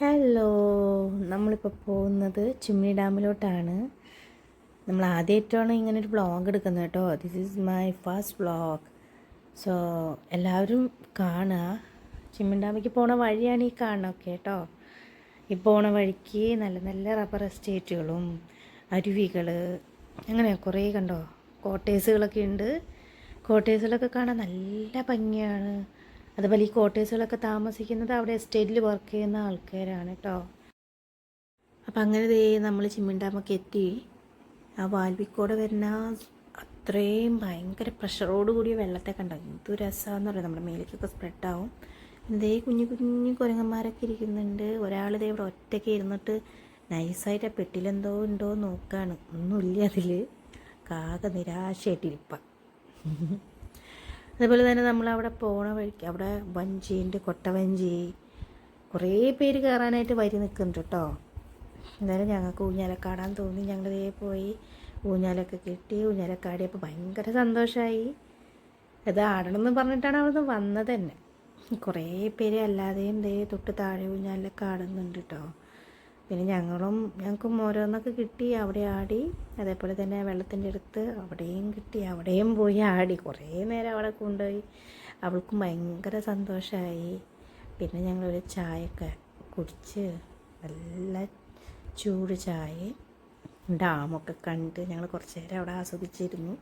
Hello നമ്മളിപ്പോൾ പോകുന്നത് ചിമ്മിനി ഡാമിലോട്ടാണ്. നമ്മൾ ആദ്യമായിട്ടാണ് ഇങ്ങനെ ഒരു വ്ളോഗ് എടുക്കുന്നത് കേട്ടോ. This is my first vlog so എല്ലാവരും കാണുക. ചിമ്മിനി ഡാമിലേക്ക് പോണ വഴിയാണ് ഈ കാണുന്നതൊക്കെ കേട്ടോ. ഈ പോണ വഴിക്ക് നല്ല നല്ല റബ്ബർ എസ്റ്റേറ്റുകളും അരുവികൾ അങ്ങനെ കുറേ കണ്ടോ? കോട്ടേഴ്സുകളൊക്കെ ഉണ്ട്. കോട്ടേഴ്സിലൊക്കെ കാണാൻ നല്ല ഭംഗിയാണ്. അതുപോലെ ഈ കോട്ടേഴ്സുകളൊക്കെ താമസിക്കുന്നത് അവിടെ എസ്റ്റേറ്റിൽ വർക്ക് ചെയ്യുന്ന ആൾക്കാരാണ് കേട്ടോ അപ്പം അങ്ങനെ ദേ നമ്മൾ ചിമ്മിണ്ടാമൊക്കെ എത്തി. ആ വാൽവിക്കോടെ വരുന്ന അത്രയും ഭയങ്കര പ്രഷറോട് കൂടിയ വെള്ളത്തെ കണ്ടോ? എന്ത് രസമാണെന്ന് പറയാം നമ്മുടെ മേലേക്കൊക്കെ സ്പ്രെഡാവും എന്തേ കുഞ്ഞു കുഞ്ഞു കുരങ്ങന്മാരൊക്കെ ഇരിക്കുന്നുണ്ട്. ഒരാൾ ഇതേ ഇവിടെ ഒറ്റയ്ക്ക് ഇരുന്നിട്ട് നൈസായിട്ട് ആ പെട്ടിലെന്തോ ഉണ്ടോ നോക്കാണ്. ഒന്നുമില്ല അതിൽ കാക നിരാശയായിട്ടിരിപ്പാണ് അതുപോലെ തന്നെ നമ്മൾ അവിടെ പോണ വഴിക്ക് അവിടെ വഞ്ചിയുണ്ട് കൊട്ടവഞ്ചി കുറേ പേര് കയറാനായിട്ട് വരി നിൽക്കുന്നുണ്ട് കേട്ടോ. എന്തായാലും ഞങ്ങൾക്ക് ഊഞ്ഞാലക്കാടാൻ തോന്നി. ഞങ്ങൾ ഇതേ പോയി ഊഞ്ഞാലൊക്കെ കിട്ടി. ഊഞ്ഞാലക്കാടിയപ്പോൾ ഭയങ്കര സന്തോഷമായി ഇത് ആടണമെന്ന് പറഞ്ഞിട്ടാണ് അവിടുന്ന് വന്നത് തന്നെ. കുറേ പേര് അല്ലാതെയും ദേ തൊട്ട് താഴെ ഊഞ്ഞാലൊക്കെ ആടുന്നുണ്ട് കേട്ടോ. പിന്നെ ഞങ്ങളും ഞങ്ങൾക്കും ഓരോന്നൊക്കെ കിട്ടി അവിടെ ആടി. അതേപോലെ തന്നെ വെള്ളത്തിന്റെ അടുത്ത് അവിടെയും കിട്ടി അവിടെയും പോയി ആടി. കുറേ നേരം അവിടെ കൊണ്ടുപോയി. അവൾക്കും ഭയങ്കര സന്തോഷമായി. പിന്നെ ഞങ്ങളൊരു ചായയൊക്കെ കുടിച്ച് നല്ല ചൂട് ചായ ഡാമൊക്കെ കണ്ട് ഞങ്ങൾ കുറച്ച് നേരം അവിടെ ആസ്വദിച്ചിരുന്നു.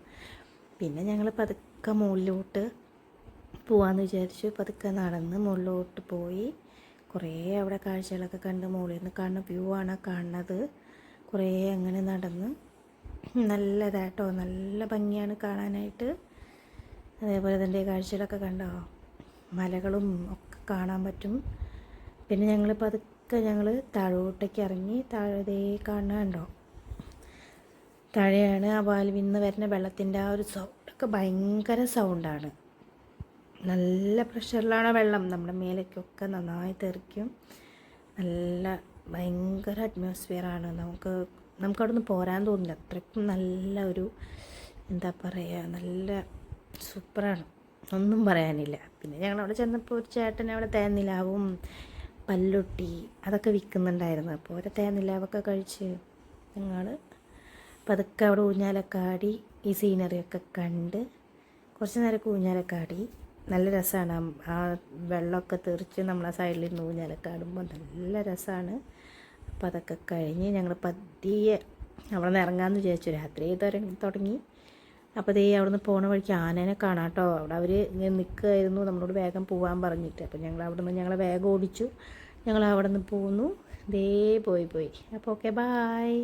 പിന്നെ ഞങ്ങൾ പതുക്കെ മുകളിലോട്ട് പോവാന്ന് വിചാരിച്ചു. പതുക്കെ നടന്ന് മുകളിലോട്ട് പോയി. കുറേ അവിടെ കാഴ്ചകളൊക്കെ കണ്ട് മുകളിൽ നിന്ന് കാണുന്ന വ്യൂ ആണ് കാണുന്നത്. കുറേ അങ്ങനെ നടന്ന് നല്ലതാട്ടോ നല്ല ഭംഗിയാണ് കാണാനായിട്ട്. അതേപോലെ തന്നെ കാഴ്ചകളൊക്കെ കണ്ടോ? മലകളും ഒക്കെ കാണാൻ പറ്റും. പിന്നെ ഞങ്ങൾ പതുക്കെ ഞങ്ങൾ താഴോട്ടേക്ക് ഇറങ്ങി താഴെ ദേ കാണാനുണ്ടോ താഴെയാണ് ആ വാൽവിൽ നിന്ന് വരുന്ന വെള്ളത്തിന്റെ ആ ഒരു സൗണ്ടൊക്കെ ഭയങ്കര സൗണ്ടാണ് നല്ല പ്രഷറിലാണ് വെള്ളം. നമ്മുടെ മേലേക്കൊക്കെ നന്നായി തെറിക്കും. നല്ല ഭയങ്കര അറ്റ്മോസ്ഫിയറാണ് നമുക്ക് നമുക്കവിടെ നിന്ന് പോരാൻ തോന്നില്ല. അത്രയ്ക്കും നല്ല ഒരു എന്താ പറയുക നല്ല സൂപ്പറാണ്. ഒന്നും പറയാനില്ല. പിന്നെ ഞങ്ങൾ അവിടെ ചെന്നപ്പോൾ ഒരു ചേട്ടൻ അവിടെ തേനിലാവും പല്ലൊട്ടി അതൊക്കെ വിൽക്കുന്നുണ്ടായിരുന്നു. അപ്പോൾ ഒരു തേനിലാവൊക്കെ കഴിച്ച് ഞങ്ങൾ പതുക്കെ അവിടെ ഊഞ്ഞാലൊക്കെ ആടി ഈ സീനറിയൊക്കെ കണ്ട് കുറച്ച് നേരമൊക്കെ ഊഞ്ഞാലൊക്കെ ആടി നല്ല രസമാണ് ആ വെള്ളമൊക്കെ തെറിച്ച് നമ്മളെ സൈഡിൽ നിന്ന് ഊഞ്ഞാലൊക്കെ ആടുമ്പോൾ നല്ല രസമാണ് അപ്പോൾ അതൊക്കെ കഴിഞ്ഞ് ഞങ്ങൾ പതിയെ അവിടെ നിന്ന് ഇറങ്ങാമെന്ന് വിചാരിച്ചു. രാത്രി തുടങ്ങി. അപ്പോൾ ദേ നിന്ന് പോണ വഴിക്ക് ആനേനെ കാണാം കേട്ടോ അവിടെ അവർ നിൽക്കുമായിരുന്നു നമ്മളോട് വേഗം പോകാൻ പറഞ്ഞിട്ട്. അപ്പോൾ ഞങ്ങൾ അവിടെ നിന്ന് ഞങ്ങളെ വേഗം ഓടിച്ചു. ഞങ്ങൾ അവിടെ നിന്ന് പോന്നു. ദേ പോയി പോയി. അപ്പോൾ ഓക്കെ ബായ്